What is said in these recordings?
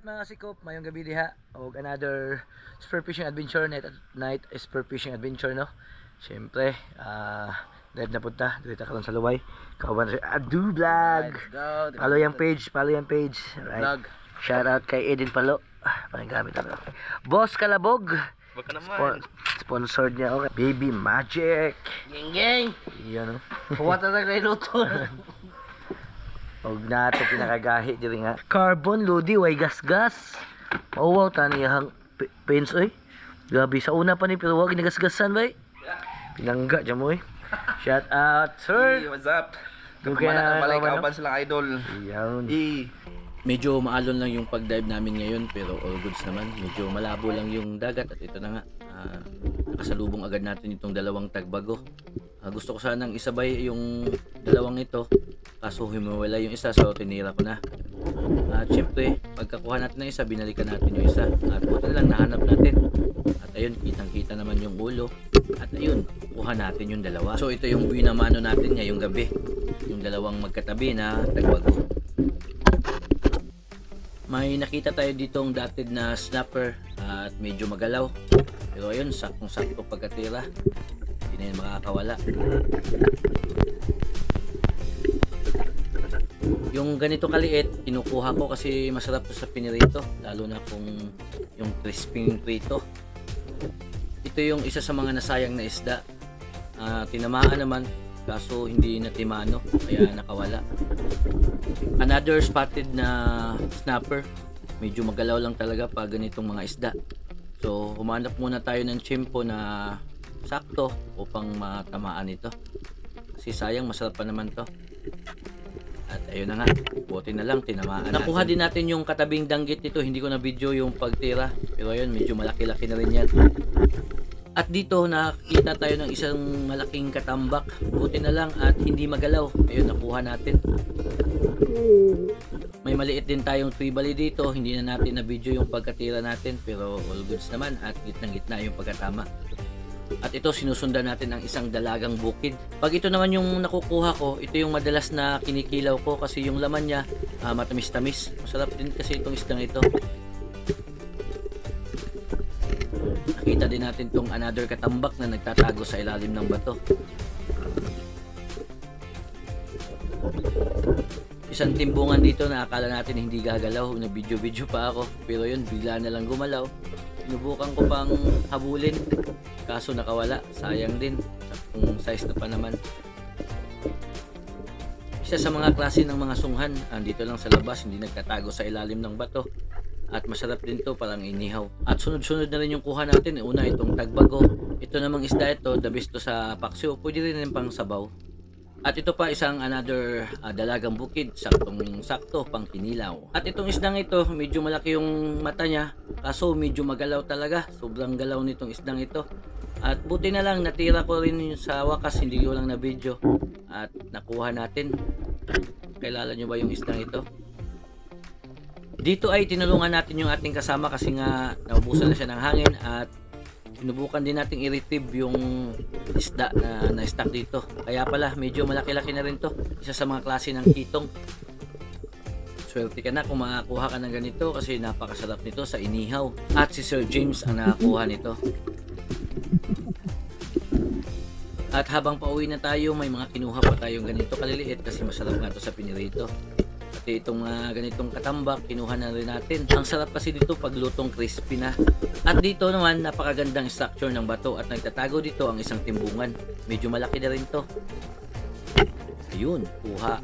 alright mga sikop, mayong gabi diha og another spear fishing adventure night night spear fishing adventure no. Syempre, ah live na punta dito karon sa Luway. Kauban sa Adu Vlog. Follow yung page, follow yung page. Right. Vlog. Shout out kay Edin Palo. Ah, Parang gamit ako. Boss Kalabog. Wag ka Spon- sponsored niya ako. Baby Magic. Geng geng. Iyan no. Puwata na kay luto. Og na ito pinakagahi diri nga. Carbon Lodi way gas-gas. Mauwaw tani hang paints oy. Grabe sa una pa ni pero wag ginagasgasan bay. Pinangga dyan mo eh. Shout out Hey, sir. what's up? Kung Kumana kaya ka balik kauban, no? kauban silang idol. Iyan. Eh, Medyo maalon lang yung pag-dive namin ngayon pero all goods naman. Medyo malabo lang yung dagat at ito na nga. ah, nakasalubong agad natin itong dalawang tagbago. Ah, gusto ko sanang isabay yung dalawang ito kaso humiwala yung isa so tinira ko na. At syempre, pagkakuha natin ng isa, binalikan natin yung isa. At buti na lang nahanap natin. At ayun, kitang-kita naman yung ulo. At ayun, kuha natin yung dalawa. So ito yung binamano natin ngayong gabi. Yung dalawang magkatabi na tagbago. May nakita tayo ditong dated na snapper at medyo magalaw. Pero ayun, saktong-sakto pagkatira. Hindi na yun makakawala. Yung ganito kaliit, kinukuha ko kasi masarap to sa pinirito. Lalo na kung yung crisping prito. Ito yung isa sa mga nasayang na isda. Ah, tinamaan naman, kaso hindi natimano, kaya nakawala another spotted na snapper medyo magalaw lang talaga pag ganitong mga isda so humanap muna tayo ng chimpo na sakto upang matamaan ito kasi sayang masarap pa naman to at ayun na nga buti na lang tinamaan nakuha din natin yung katabing danggit nito. Hindi ko na video yung pagtira. Pero ayun medyo malaki-laki na rin yan. At dito nakita tayo ng isang malaking katambak. Buti na lang at hindi magalaw. Ayun nakuha natin. May maliit din tayong tribali dito. Hindi na natin na video yung pagkatira natin pero all goods naman at gitnang gitna yung pagkatama. At ito sinusundan natin ang isang dalagang bukid. Pag ito naman yung nakukuha ko, ito yung madalas na kinikilaw ko kasi yung laman niya ah, matamis-tamis. Masarap din kasi itong isdang ito. Nakita din natin tong another katambak na nagtatago sa ilalim ng bato. isang timbungan dito na akala natin hindi gagalaw na video video pa ako pero yun bigla na lang gumalaw sinubukan ko pang habulin. Kaso nakawala. Sayang din. Kung size na pa naman. Isa sa mga klase ng mga sunghan. Andito lang sa labas. Hindi nagtatago sa ilalim ng bato. At masarap din to. Parang inihaw. At sunod-sunod na rin yung kuha natin. Una itong tagbago. Ito namang isda ito. The best to sa paksyo pwede rin pang sabaw at ito pa isang another ah, dalagang bukid, saktong sakto pang kinilaw. At itong isdang ito, medyo malaki yung mata niya, kaso medyo magalaw talaga. Sobrang galaw nitong isdang ito. At buti na lang natira ko rin yung sa wakas, hindi ko lang na video. At nakuha natin. Kilala nyo ba yung isdang ito? Dito ay tinulungan natin yung ating kasama kasi nga naubusan na siya ng hangin at sinubukan din nating i-retrieve yung isda na na-stack dito. Kaya pala, medyo malaki-laki na rin to. Isa sa mga klase ng kitong. Swerte ka na kung makakuha ka ng ganito kasi napakasarap nito sa inihaw. At si Sir James ang nakakuha nito. At habang pauwi na tayo, may mga kinuha pa tayong ganito kaliliit kasi masarap nga to sa pinirito. Pati itong mga ganitong katambak, kinuha na rin natin. Ang sarap kasi dito pag lutong crispy na. At dito naman, napakagandang structure ng bato at nagtatago dito ang isang timbungan. Medyo malaki na rin to. Ayun, kuha.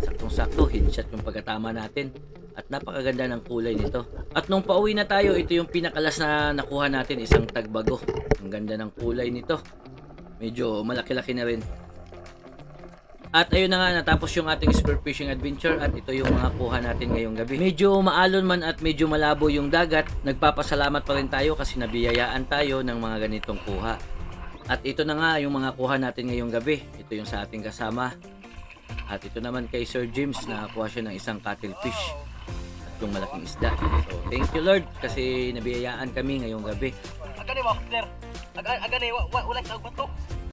Saktong-sakto, headshot yung pagkatama natin. At napakaganda ng kulay nito. At nung pauwi na tayo, ito yung pinakalas na nakuha natin, isang tagbago. Ang ganda ng kulay nito. Medyo malaki-laki na rin. At ayun na nga, natapos yung ating spear fishing adventure at ito yung mga kuha natin ngayong gabi. Medyo maalon man at medyo malabo yung dagat, nagpapasalamat pa rin tayo kasi nabiyayaan tayo ng mga ganitong kuha. At ito na nga yung mga kuha natin ngayong gabi. Ito yung sa ating kasama. At ito naman kay Sir James, nakakuha siya ng isang cuttlefish at yung malaking isda. So, thank you Lord kasi nabiyayaan kami ngayong gabi. agani mo, sir. Agani wa wa wala ka bato.